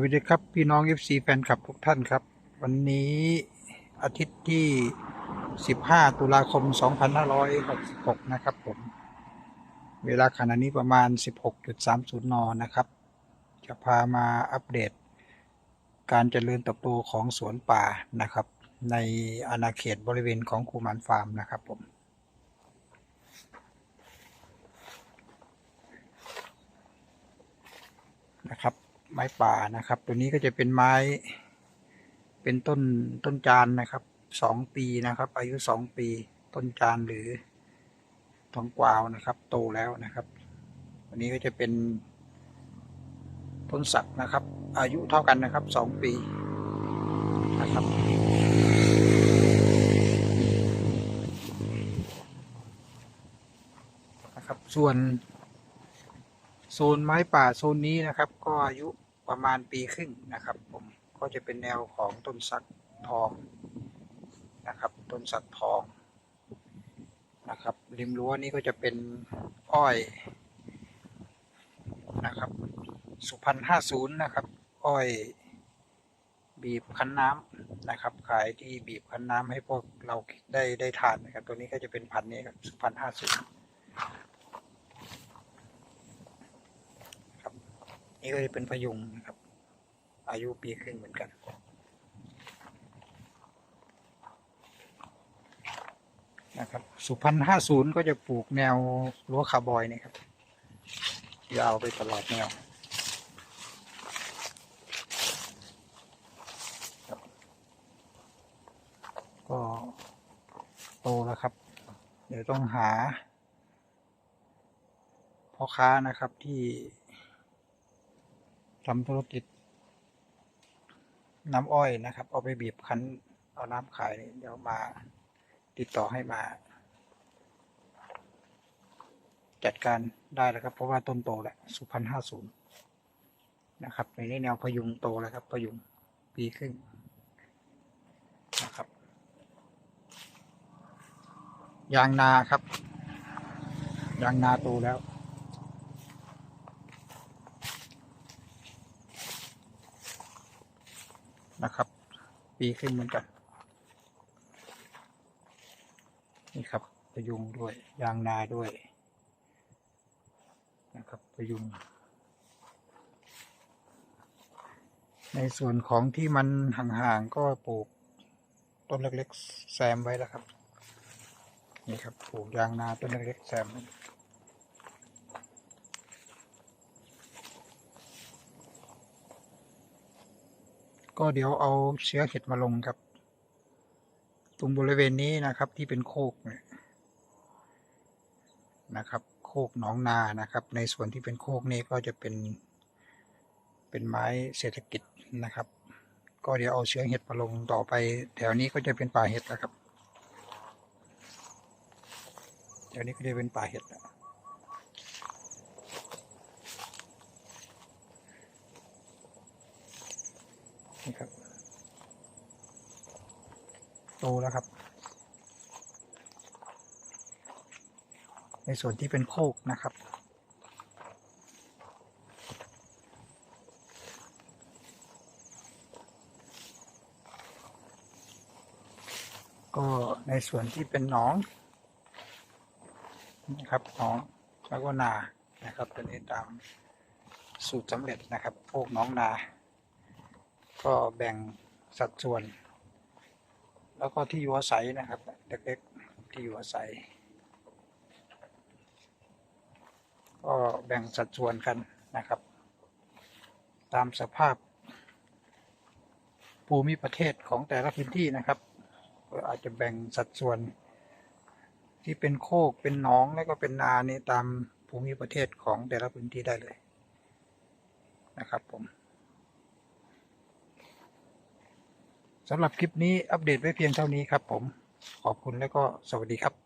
วัสดีครับ พี่น้อง FC แฟนคลับทุกท่านครับ วันนี้อาทิตย์ที่ 15 ตุลาคม 2566 นะครับผม เวลาขณะนี้ประมาณ 16.30 น นะครับ จะพามาอัปเดต การเจริญเติบโตของสวนป่านะครับ ในอาณาเขตบริเวณของคูมันฟาร์มนะครับผมนะครับ ไม้ป่านะครับ ตัวนี้ก็จะเป็นไม้ เป็นต้นต้นจานนะครับสองปีนะครับ อายุสองปี ต้นจานหรือทองกวาวนะครับ โตแล้วนะครับอันนี้ก็จะเป็นต้นสักนะครับ อายุเท่ากันนะครับสองปีนะครับนะครับส่วน โซนไม้ป่าโซนนี้นะครับ ก็อายุประมาณปีครึ่งนะครับผมก็จะเป็นแนวของต้นสักทองนะครับ ต้นสักทองนะครับ ริมรั้วนี้ก็จะเป็นอ้อยนะครับ สุพรรณห้าศูนย์นะครับ อ้อยบีบคั้นน้ำนะครับ ขายที่บีบคั้นน้ำให้พวกเราได้ได้ทานนะครับ ตัวนี้ก็จะเป็นพันนี้ครับสุพรรณห้าศูนย์ นี่ก็จะเป็นพยุงนะครับ อายุปีครึ่งเหมือนกัน นะครับ สุพรรณห้าศูนย์ก็จะปลูกแนวรั้วคาร์บอยนี่ครับยาวไปตลอดแนวก็โตแล้วครับ เดี๋ยวต้องหาพ่อค้านะครับที่ ทำธุรกิจ น้ำอ้อยนะครับ เอาไปบีบคั้นเอาน้ำขายเดี๋ยวมาติดต่อให้มา จัดการได้แล้วครับ เพราะว่าต้นโตแหละสุพรรณห้าศูนย์นะครับ ในนี้แนวพยุงโตแล้วครับ พยุงปีครึ่งนะครับ ยางนาครับ ยางนาโตแล้ว นะครับ ปีขึ้นเหมือนกัน นี่ครับประยุงด้วยยางนาด้วย นะครับประยุง ในส่วนของที่มันห่างๆก็ปลูกต้นเล็กๆแซมไว้แล้วครับ นี่ครับปลูกยางนาต้นเล็กๆแซม ก็เดี๋ยวเอาเชื้อเห็ดมาลงครับ ตรงบริเวณนี้นะครับที่เป็นโคกเนี่ยนะครับ โคกหนองนานะครับ ในส่วนที่เป็นโคกนี้ก็จะเป็น เป็นไม้เศรษฐกิจนะครับ ก็เดี๋ยวเอาเชื้อเห็ดมาลงต่อไป แถวนี้ก็จะเป็นป่าเห็ดแล้วครับแถวนี้ก็จะเป็นป่าเห็ดแล้ว นี่ครับโตแล้วครับ ในส่วนที่เป็นโคกนะครับก็ในส่วนที่เป็นหนองนะครับหนองแล้วก็นานะครับตัวนี้ตามสูตรสำเร็จนะครับโคกน้องนา ก็แบ่งสัดส่วน แล้วก็ที่อยู่อาศัยนะครับเล็กๆที่อยู่อาศัย ก็แบ่งสัดส่วนกันนะครับ ตามสภาพ ภูมิประเทศของแต่ละพื้นที่นะครับอาจจะแบ่งสัดส่วน ที่เป็นโคกเป็นหนองแล้วก็เป็นนานี่ตามภูมิประเทศของแต่ละพื้นที่ได้เลยนะครับผม สำหรับคลิปนี้อัปเดตไว้เพียงเท่านี้ครับผม ขอบคุณแล้วก็สวัสดีครับ